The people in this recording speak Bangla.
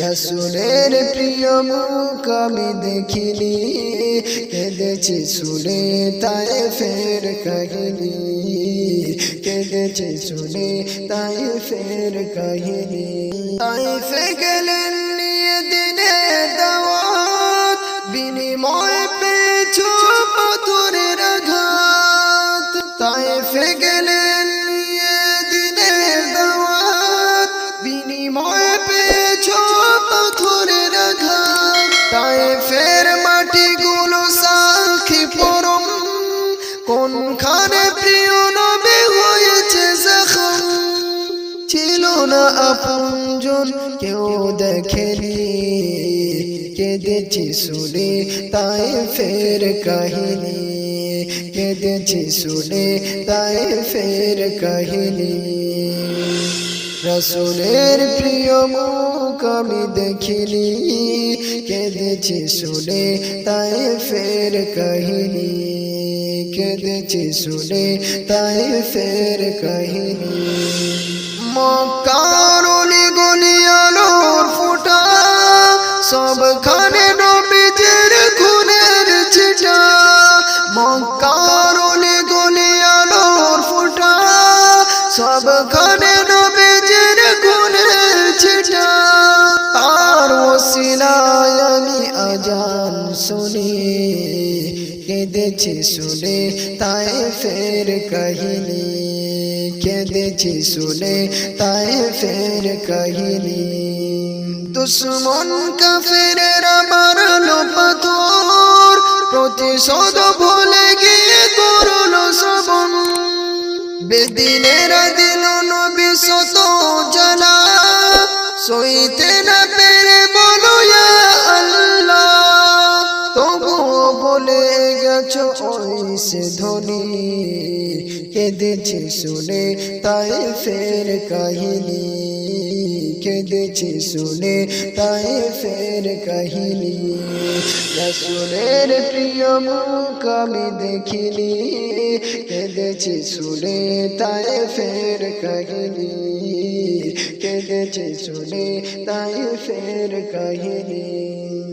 রসুলের প্রিয় মুখ আমি দেখিনি। কেঁদেছি শুনে তাই ফের কাহিনী। কেঁদেছি শুনে তাই ফের কাহিনী। তাই ফে নিয়ে দিনে দাওয়াত, বিনিময় পেয়েছ পাথরের আঘাত। তাই ফে গেলেন দিনের দাওয়াত, বিনিময় আপনজন কেউ দেখেনি। কেঁদেছি শুনে তাই ফের কাহিনী। কেঁদেছি শুনে তাই ফের কাহিনী। রসুলের প্রিয় মুখ আমি দেখিনি। কেঁদেছি শুনে তাই ফের কাহিনী। কেঁদেছি শুনে তাই ফের কাহিনী। মক্কারুলি সবখানে নবীজির খুনের ছিটা মক্কারুলি গলি আলোর ফুটা। সবখানে নবীজির খুনের ছিটা, তার ওসিলায় আমি আজান শুনি। কেঁদেছি শুনে তাই ফের কাহিনী, কেঁদেছি শুনে তাই ফের কাহিনী। দুশ্মন কাফেরেরা মারলো পাথর। প্রতিশোধ ভুলে গিয়ে করল সবন বেদিনেরা দিল নবী শত জানা সইতে না পেরে বলো আল্লাহ। তবুও বলে গেছো, ওই সে কেঁদেছি শুনে তাই ফের কাহিনী। কেঁদেছি শুনে তাই ফের কাহিনী রসুরের প্রিয় মুখ আমি দেখিনি কেঁদেছে শুনে তাই ফের কাহিনী কেঁদেছে শুনে তাই ফের কাহিনী